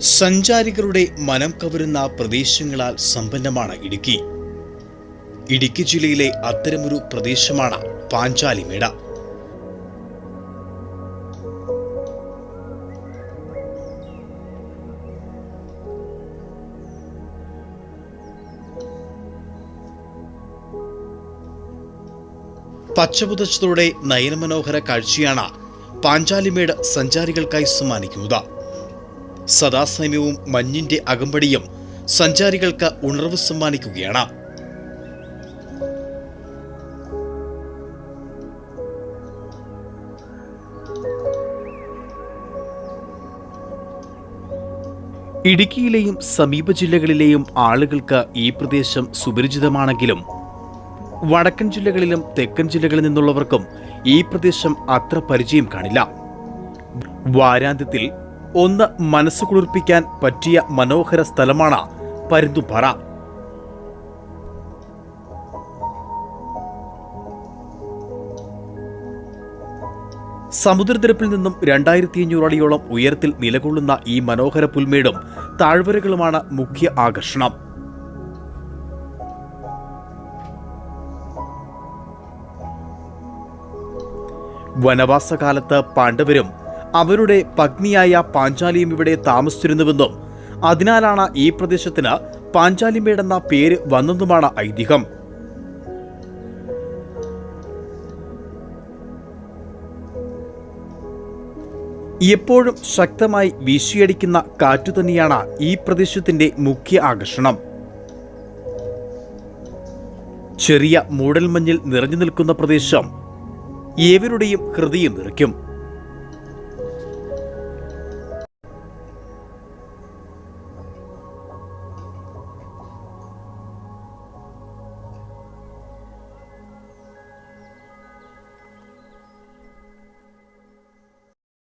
സഞ്ചാരികളുടെ മനം കവരുന്ന പ്രദേശങ്ങളാൽ സമ്പന്നമാണ് ഇടുക്കി. ഇടുക്കി ജില്ലയിലെ അത്തരമൊരു പ്രദേശമാണ് പാഞ്ചാലിമേട പച്ചപുതച്ചതോടെ നയനമനോഹര കാഴ്ചയാണ് പാഞ്ചാലിമേട് സഞ്ചാരികൾക്കായി സമ്മാനിക്കുന്നത്. സദാസമയവും മഞ്ഞിന്റെ അകമ്പടിയും സഞ്ചാരികൾക്ക് ഉണർവ് സമ്മാനിക്കുകയാണ്. ഇടുക്കിയിലെയും സമീപ ജില്ലകളിലെയും ആളുകൾക്ക് ഈ പ്രദേശം സുപരിചിതമാണെങ്കിലും വടക്കൻ ജില്ലകളിലും തെക്കൻ ജില്ലകളിൽ നിന്നുള്ളവർക്കും ഈ പ്രദേശം അത്ര പരിചയം കാണില്ല. വാരാന്ത്യത്തിൽ ഒന്ന് മനസ്സ് കുളിർപ്പിക്കാൻ പറ്റിയ മനോഹര സ്ഥലമാണ് പരുന്തുംപാറ. സമുദ്രനിരപ്പിൽ നിന്നും രണ്ടായിരത്തി അഞ്ഞൂറ് അടിയോളം ഉയരത്തിൽ നിലകൊള്ളുന്ന ഈ മനോഹര പുൽമേടും താഴ്വരകളുമാണ് മുഖ്യ ആകർഷണം. വനവാസകാലത്ത് പാണ്ഡവരും അവരുടെ പത്നിയായ പാഞ്ചാലിയും ഇവിടെ താമസിച്ചിരുന്നുവെന്നും അതിനാലാണ് ഈ പ്രദേശത്തിന് പാഞ്ചാലിമേടെന്ന പേര് വന്നതുമാണ് ഐതിഹ്യം. എപ്പോഴും ശക്തമായി വീശിയടിക്കുന്ന കാറ്റു തന്നെയാണ് ഈ പ്രദേശത്തിന്റെ മുഖ്യ ആകർഷണം. ചെറിയ മൂടൽമഞ്ഞിൽ നിറഞ്ഞു നിൽക്കുന്ന പ്രദേശം ഏവരുടെയും ഹൃദയം നിറയ്ക്കും.